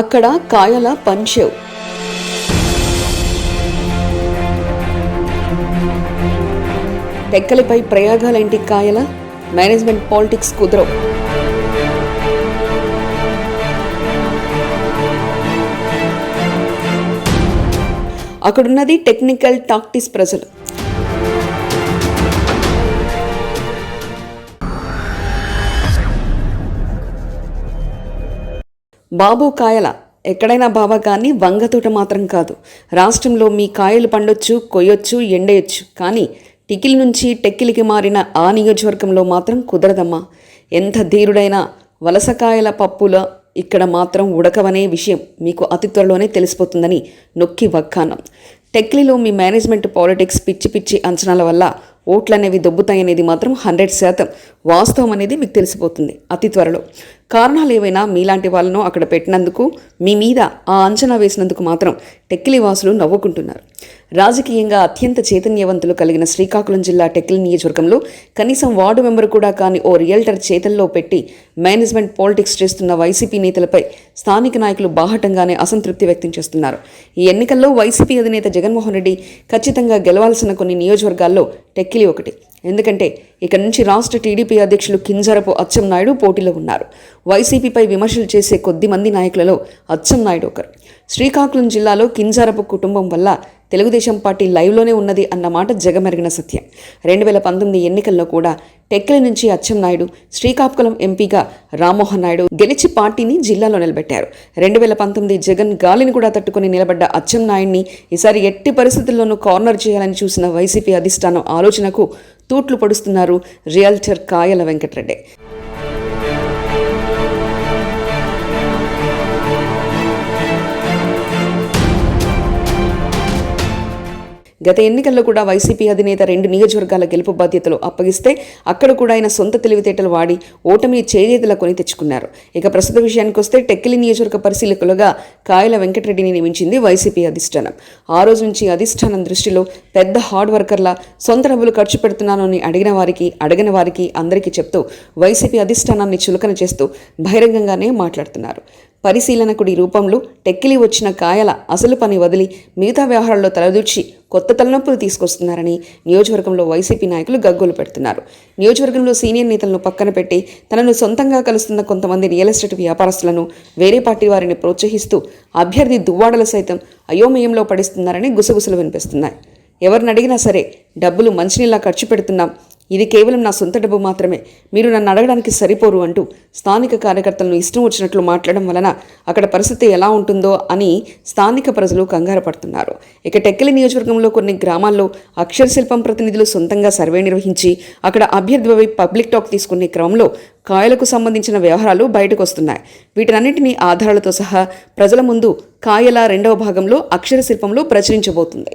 అక్కడ కాయల పంచెవ్. టెక్కలిపై ప్రయోగాలేంటి కాయల? మేనేజ్మెంట్ పాలిటిక్స్ కుదరవు. అక్కడున్నది టెక్నికల్ టాక్టిస్ ప్రజలు. బాబు కాయల. ఎక్కడైనా బాబా కానీ వంగతోట మాత్రం కాదు. రాష్ట్రంలో మీ కాయలు పండొచ్చు కొయ్యొచ్చు ఎండేయొచ్చు. కానీ టికిల్ నుంచి టెక్కిలికి మారిన ఆ నియోజకవర్గంలో మాత్రం కుదరదమ్మా. ఎంత ధీరుడైనా వలసకాయల పప్పుల ఇక్కడ మాత్రం ఉడకవనే విషయం మీకు అతి త్వరలోనే తెలిసిపోతుందని నొక్కి వక్కానం. టెక్లీలో మీ మేనేజ్మెంట్ పాలిటిక్స్ పిచ్చి పిచ్చి అంచనాల వల్ల ఓట్లు అనేవి దొబ్బుతాయనేది మాత్రం హండ్రెడ్ శాతం వాస్తవం అనేది మీకు తెలిసిపోతుంది అతి త్వరలో. కారణాలు ఏవైనా మీలాంటి వాళ్ళను అక్కడ పెట్టినందుకు మీ మీద ఆ అంచనా వేసినందుకు మాత్రం టెక్కిలి వాసులు నవ్వుకుంటున్నారు. రాజకీయంగా అత్యంత చైతన్యవంతులు కలిగిన శ్రీకాకుళం జిల్లా టెక్కిలి నియోజకవర్గంలో కనీసం వార్డు మెంబర్ కూడా కాని ఓ రియల్టర్ చేతల్లో పెట్టి మేనేజ్మెంట్ పాలిటిక్స్ చేస్తున్న వైసీపీ నేతలపై స్థానిక నాయకులు బాహటంగానే అసంతృప్తి వ్యక్తం చేస్తున్నారు. ఈ ఎన్నికల్లో వైసీపీ అధినేత జగన్మోహన్ రెడ్డి ఖచ్చితంగా గెలవాల్సిన కొన్ని నియోజకవర్గాల్లో టెక్కిలి ఒకటి. ఎందుకంటే ఇక నుంచి రాష్ట్ర టీడీపీ అధ్యక్షులు కింజరపు అచ్చెం నాయుడు పోటీలో ఉన్నారు. వైసీపీపై విమర్శలు చేసే కొద్ది మంది నాయకులలో అచ్చెం నాయుడు ఒకరు. శ్రీకాకుళం జిల్లాలో కింజరపు కుటుంబం వల్ల తెలుగుదేశం పార్టీ లైవ్లోనే ఉన్నది అన్నమాట జగమెరిగిన సత్యం. రెండు వేల పంతొమ్మిది ఎన్నికల్లో కూడా టెక్కలి నుంచి అచ్చెం నాయుడు శ్రీకాకుళం ఎంపీగా రామ్మోహన్ నాయుడు గెలిచి పార్టీని జిల్లాలో నిలబెట్టారు. రెండు వేల పంతొమ్మిది జగన్ గాలిని కూడా తట్టుకుని నిలబడ్డ అచ్చెం నాయుడిని ఈసారి ఎట్టి పరిస్థితుల్లోనూ కార్నర్ చేయాలని చూసిన వైసీపీ అధిష్టానం ఆలోచనకు తూట్లు పడుస్తున్నారు రియల్టర్ కాయల వెంకటరెడ్డి. గత ఎన్నికల్లో కూడా వైసీపీ అధినేత రెండు నియోజకవర్గాల గెలుపు బాధ్యతలు అప్పగిస్తే అక్కడ కూడా ఆయన సొంత తెలివితేటలు వాడి ఓటమిని చేజేతుల కొని తెచ్చుకున్నారు. ఇక ప్రస్తుత విషయానికి వస్తే టెక్కిలి నియోజకవర్గ పరిశీలకులుగా కాయల వెంకటరెడ్డిని నియమించింది వైసీపీ అధిష్టానం. ఆ రోజు నుంచి అధిష్టానం దృష్టిలో పెద్ద హార్డ్ వర్కర్ల సొంత డబ్బులు ఖర్చు పెడుతున్నానని అని అడిగిన వారికి అడగని వారికి అందరికీ చెప్తూ వైసీపీ అధిష్టానాన్ని చులకన చేస్తూ బహిరంగంగానే మాట్లాడుతున్నారు. పరిశీలనకుడి రూపంలో టెక్కిలి వచ్చిన కాయల అసలు పని వదిలి మిగతా వ్యవహారాల్లో తలదూర్చి కొత్త తలనొప్పులు తీసుకొస్తున్నారని నియోజకవర్గంలో వైసీపీ నాయకులు గగ్గోలు పెడుతున్నారు. నియోజకవర్గంలో సీనియర్ నేతలను పక్కన పెట్టి తనను సొంతంగా కలుస్తున్న కొంతమంది రియల్ ఎస్టేట్ వ్యాపారస్తులను వేరే పార్టీ వారిని ప్రోత్సహిస్తూ అభ్యర్థి దువ్వాడలు సైతం అయోమయంలో పడిస్తున్నారని గుసగుసలు వినిపిస్తున్నాయి. ఎవరిని అడిగినా సరే డబ్బులు మంచినీళ్ళ ఖర్చు పెడుతున్నాం. ఇది కేవలం నా సొంత డబ్బు మాత్రమే. మీరు నన్ను అడగడానికి సరిపోరు అంటూ స్థానిక కార్యకర్తలను ఇష్టం వచ్చినట్లు మాట్లాడడం వలన అక్కడ పరిస్థితి ఎలా ఉంటుందో అని స్థానిక ప్రజలు కంగారు పడుతున్నారు. ఇక టెక్కలి నియోజకవర్గంలో కొన్ని గ్రామాల్లో అక్షర శిల్పం ప్రతినిధులు సొంతంగా సర్వే నిర్వహించి అక్కడ అభ్యర్థిపై పబ్లిక్ టాక్ తీసుకునే క్రమంలో కాయలకు సంబంధించిన వ్యవహారాలు బయటకు వస్తున్నాయి వీటన్నింటినీ ఆధారాలతో సహా ప్రజల ముందు కాయల రెండవ భాగంలో అక్షర శిల్పంలో ప్రచురించబోతుంది.